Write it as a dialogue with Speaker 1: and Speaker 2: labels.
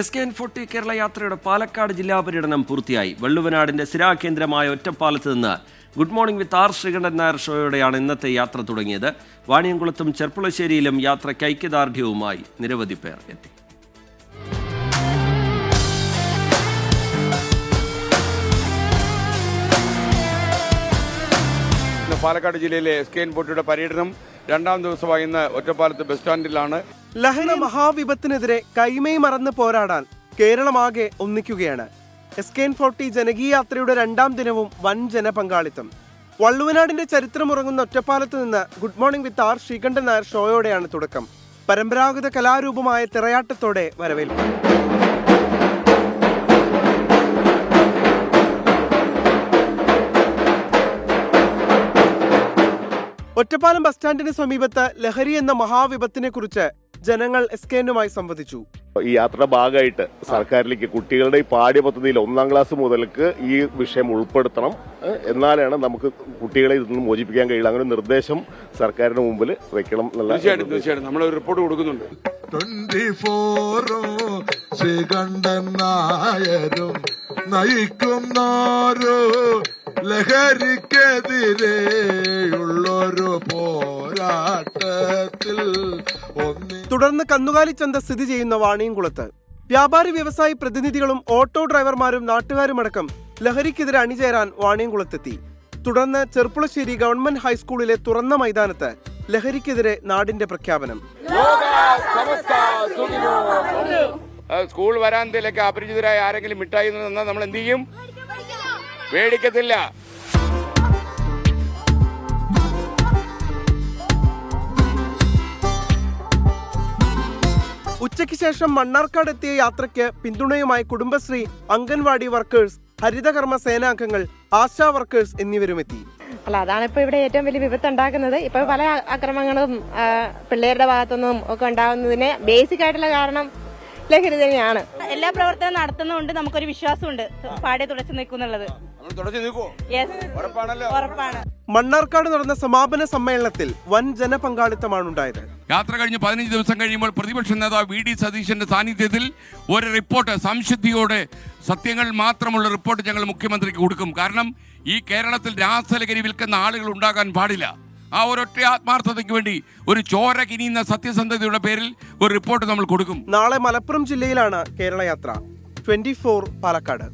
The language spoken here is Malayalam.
Speaker 1: S K N forty Kerala യാത്രയുടെ പാലക്കാട് ജില്ലാ പര്യടനം പൂർത്തിയായി. വള്ളുവനാടിന്റെ സ്ഥിരാകേന്ദ്രമായ ഒറ്റപ്പാലത്ത് നിന്ന് good morning with R Sreekantan Nair ഷോയോടെയാണ് ഇന്നത്തെ യാത്ര തുടങ്ങിയത്. വാണിയംകുളത്തും ചെർപ്പുളശ്ശേരിയിലും യാത്രയ്ക്ക് ഐക്യദാർഢ്യവുമായി നിരവധി പേർ എത്തി.
Speaker 2: പാലക്കാട് ജില്ലയിലെ എസ് കെ എൻ ഫോർട്ടിയുടെ പര്യടനം രണ്ടാം ദിവസമായി ഇന്ന് ഒറ്റപ്പാലത്ത് ബസ് സ്റ്റാൻഡിലാണ്.
Speaker 3: ലഹരി മഹാവിപത്തിനെതിരെ കൈമൈ മറന്ന് പോരാടാൻ കേരളമാകെ ഒന്നിക്കുകയാണ്. എസ് കെ എൻ ഫോർട്ടി ജനകീയ യാത്രയുടെ രണ്ടാം ദിനവും വൻ ജനപങ്കാളിത്തം. വള്ളുവനാടിന്റെ ചരിത്രമുറങ്ങുന്ന ഒറ്റപ്പാലത്ത് നിന്ന് good morning with R Sreekantan Nair ഷോയോടെയാണ് തുടക്കം. പരമ്പരാഗത കലാരൂപമായ തിറയാട്ടത്തോടെ വരവേൽപ്പ്. ഒറ്റപ്പാലം ബസ് സ്റ്റാൻഡിന് സമീപത്ത് ലഹരി എന്ന മഹാവിപത്തിനെ കുറിച്ച് ജനങ്ങൾ എസ് കെ എന്നുമായി സംവദിച്ചു.
Speaker 4: ഈ യാത്രയുടെ ഭാഗമായിട്ട് സർക്കാരിലേക്ക് കുട്ടികളുടെ ഈ പാഠ്യപദ്ധതിയിൽ ഒന്നാം ക്ലാസ് മുതൽക്ക് ഈ വിഷയം ഉൾപ്പെടുത്തണം. എന്നാലാണ് നമുക്ക് കുട്ടികളെ ഇതിൽ നിന്ന് മോചിപ്പിക്കാൻ കഴിയുള്ളൂ. അങ്ങനെ നിർദ്ദേശം സർക്കാരിന്റെ മുമ്പിൽ വെക്കണം എന്നുള്ള
Speaker 2: തീർച്ചയായിട്ടും തീർച്ചയായിട്ടും. നമ്മൾ ഒരു റിപ്പോർട്ട് കൊടുക്കുന്നുണ്ട്.
Speaker 5: ട്വന്റി ഫോറും ശ്രീകണ്ഠൻ നായരും നയിക്കുന്നോരു
Speaker 3: തുടർന്ന് കന്നുകാലി ചന്ത സ്ഥിതി ചെയ്യുന്ന വാണിയംകുളത്ത്. വ്യാപാരി വ്യവസായി പ്രതിനിധികളും ഓട്ടോ ഡ്രൈവർമാരും നാട്ടുകാരുമടക്കം ലഹരിക്കെതിരെ അണിചേരാൻ വാണിയംകുളത്തെത്തി. തുടർന്ന് ചെർപ്പുളശ്ശേരി ഗവൺമെന്റ് ഹൈസ്കൂളിലെ തുറന്ന മൈതാനത്ത് ലഹരിക്കെതിരെ നാടിന്റെ പ്രഖ്യാപനം.
Speaker 2: സ്കൂൾ വരാന്തയിലൊക്കെ അപരിചിതരായ ആരെങ്കിലും മിഠായി നമ്മൾ എന്ത് ചെയ്യും? പേടിക്കത്തില്ല.
Speaker 3: ഉച്ചയ്ക്ക് ശേഷം മണ്ണാർക്കാട് എത്തിയ യാത്രയ്ക്ക് പിന്തുണയുമായി കുടുംബശ്രീ അംഗൻവാടി വർക്കേഴ്സ് ഹരിതകർമ്മ സേനാംഗങ്ങൾ ആശാ വർക്കേഴ്സ് എന്നിവരുമെത്തി.
Speaker 6: അല്ല അതാണ് ഇപ്പൊ ഇവിടെ ഏറ്റവും വലിയ വിപത്ത് ഉണ്ടാക്കുന്നത്. ഇപ്പൊ പല അക്രമങ്ങളും പിള്ളേരുടെ ഭാഗത്തുനിന്നും ഒക്കെ ഉണ്ടാകുന്നതിന് ബേസിക് ആയിട്ടുള്ള കാരണം ലഹരി തന്നെയാണ്.
Speaker 7: എല്ലാ പ്രവർത്തനം നടത്തുന്നതുകൊണ്ട് നമുക്കൊരു വിശ്വാസമുണ്ട്. പാടെ തുടച്ചു നിൽക്കുന്നുള്ളത്.
Speaker 2: നമ്മൾ തുടച്ചു നിൽക്കുമോ
Speaker 7: യെസ്
Speaker 2: ഉറപ്പാണല്ലോ.
Speaker 7: ഉറപ്പാണ്.
Speaker 3: മണ്ണാർക്കാട് നടന്ന സമാപന സമ്മേളനത്തിൽ വൻ ജനപങ്കാളിത്തമാണ് ഉണ്ടായത്
Speaker 8: യാത്ര കഴിഞ്ഞ് പതിനഞ്ച് ദിവസം കഴിയുമ്പോൾ പ്രതിപക്ഷ നേതാവ് വി ഡി സതീശന്റെ സാന്നിധ്യത്തിൽ ഒരു റിപ്പോർട്ട് സംശുദ്ധിയോടെ സത്യങ്ങൾ മാത്രമുള്ള റിപ്പോർട്ട് ഞങ്ങൾ മുഖ്യമന്ത്രിക്ക് കൊടുക്കും. കാരണം ഈ കേരളത്തിൽ രാസലഹരി വിൽക്കുന്ന ആളുകൾ ഉണ്ടാകാൻ പാടില്ല. ആ ഒരൊറ്റ ആത്മാർത്ഥതയ്ക്ക് വേണ്ടി ഒരു ചോര കിനിയുന്ന സത്യസന്ധതയുടെ പേരിൽ ഒരു റിപ്പോർട്ട് നമ്മൾ കൊടുക്കും.
Speaker 3: നാളെ മലപ്പുറം ജില്ലയിലാണ് കേരള യാത്ര ട്വന്റി ഫോർ പാലക്കാട്.